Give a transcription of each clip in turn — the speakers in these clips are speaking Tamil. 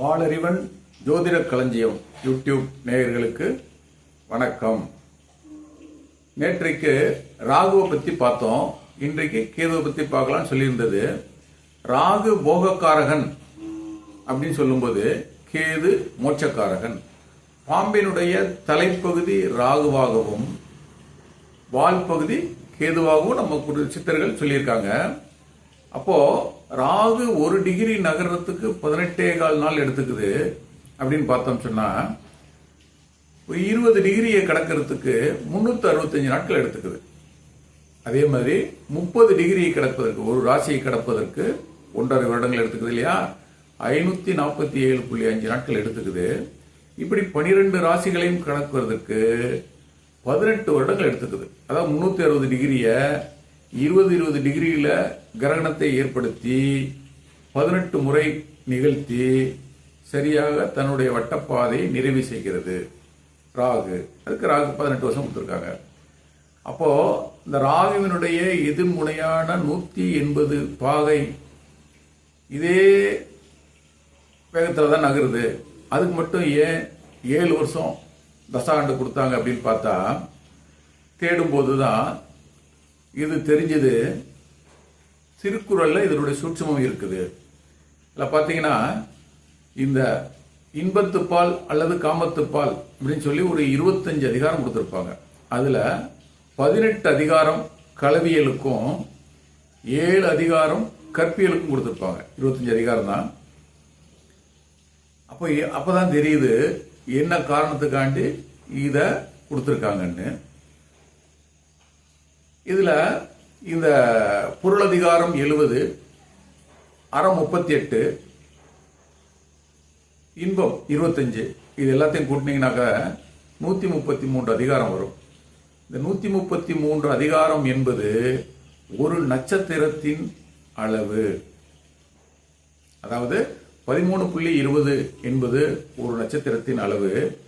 வாளறிவன் ஜோதிட களஞ்சியம் யூடியூப் நேயர்களுக்கு வணக்கம். நேற்றைக்கு ராகுவை பத்தி பார்த்தோம். இன்றைக்கு கேதுவை பத்தி பார்க்கலாம்னு சொல்லியிருந்தது. ராகு போகக்காரகன் அப்படின்னு சொல்லும்போது கேது மோட்சக்காரகன். பாம்பினுடைய தலைப்பகுதி ராகுவாகவும் வால் பகுதி கேதுவாகவும் நம்ம சித்தர்கள் சொல்லியிருக்காங்க. அப்போ ராகு ஒரு டிகிரி நகர்றதுக்கு பதினெட்டே கால் நாள் எடுத்துக்குது அப்படின்னு பார்த்தோம் சொன்னா இருபது டிகிரியை கடக்கிறதுக்கு முன்னூத்தி அறுபத்தஞ்சு நாட்கள் எடுத்துக்குது. அதே மாதிரி முப்பது டிகிரியை கடப்பதற்கு ஒரு ராசியை கடப்பதற்கு ஒன்றரை வருடங்கள் எடுத்துக்குது இல்லையா? ஐநூத்தி நாற்பத்தி ஏழு புள்ளி அஞ்சு நாட்கள் எடுத்துக்குது. இப்படி பனிரெண்டு ராசிகளையும் கணக்குவதற்கு பதினெட்டு வருடங்கள் எடுத்துக்குது. அதாவது முன்னூத்தி அறுபது டிகிரியை இருபது இருபது டிகிரியில கிரகணத்தை ஏற்படுத்தி பதினெட்டு முறை நிகழ்த்தி சரியாக தன்னுடைய வட்டப்பாதையை நிறைவு செய்கிறது. ராகு. அதுக்கு ராகு பதினெட்டு வருஷம் கொடுத்துருக்காங்க. அப்போ இந்த ராகுவினுடைய எதிர்முனையான நூத்தி எண்பது பாதை இதே வேகத்தில் தான் நகருது. அதுக்கு மட்டும் ஏன் ஏழு வருஷம் தசாண்டு கொடுத்தாங்க அப்படின்னு பார்த்தா தேடும்போது தான் இது தெரிஞ்சது. திருக்குறளில் இதனுடைய சூட்சமும் இருக்குது. இதில் பார்த்தீங்கன்னா இந்த இன்பத்துப்பால் அல்லது காமத்துப்பால் அப்படின்னு சொல்லி ஒரு இருபத்தஞ்சு அதிகாரம் கொடுத்துருப்பாங்க. அதுல பதினெட்டு அதிகாரம் கலவியலுக்கும் ஏழு அதிகாரம் கற்பியலுக்கும் கொடுத்துருப்பாங்க. இருபத்தஞ்சு அதிகாரம் தான். அப்போ அப்போ அப்பதான் தெரியுது என்ன காரணத்துக்காண்டி இத கொடுத்துருக்காங்கன்னு. இதில் இந்த பொருளதிகாரம் எழுபது அறம் முப்பத்தி எட்டு இன்பம் இருபத்தஞ்சு இது எல்லாத்தையும் கூட்டினீங்கனாக்க நூற்றி முப்பத்தி மூன்று அதிகாரம் வரும். இந்த நூற்றி முப்பத்தி மூன்று அதிகாரம் என்பது ஒரு நட்சத்திரத்தின் அளவு. அதாவது பதிமூணு புள்ளி இருபது என்பது ஒரு நட்சத்திரத்தின் அளவு.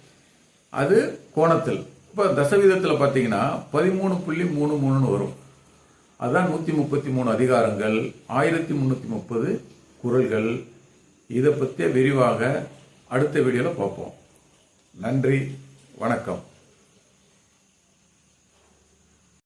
அது கோணத்தில். இப்போ தசவிதத்தில் பார்த்தீங்கன்னா பதிமூணு புள்ளி மூணு மூணுன்னு வரும். அதான் நூற்றி முப்பத்தி மூணு அதிகாரங்கள் ஆயிரத்தி முந்நூற்றி முப்பது குறள்கள் இதை பற்றிய விரிவாக அடுத்த வீடியோவில் பார்ப்போம். நன்றி வணக்கம்.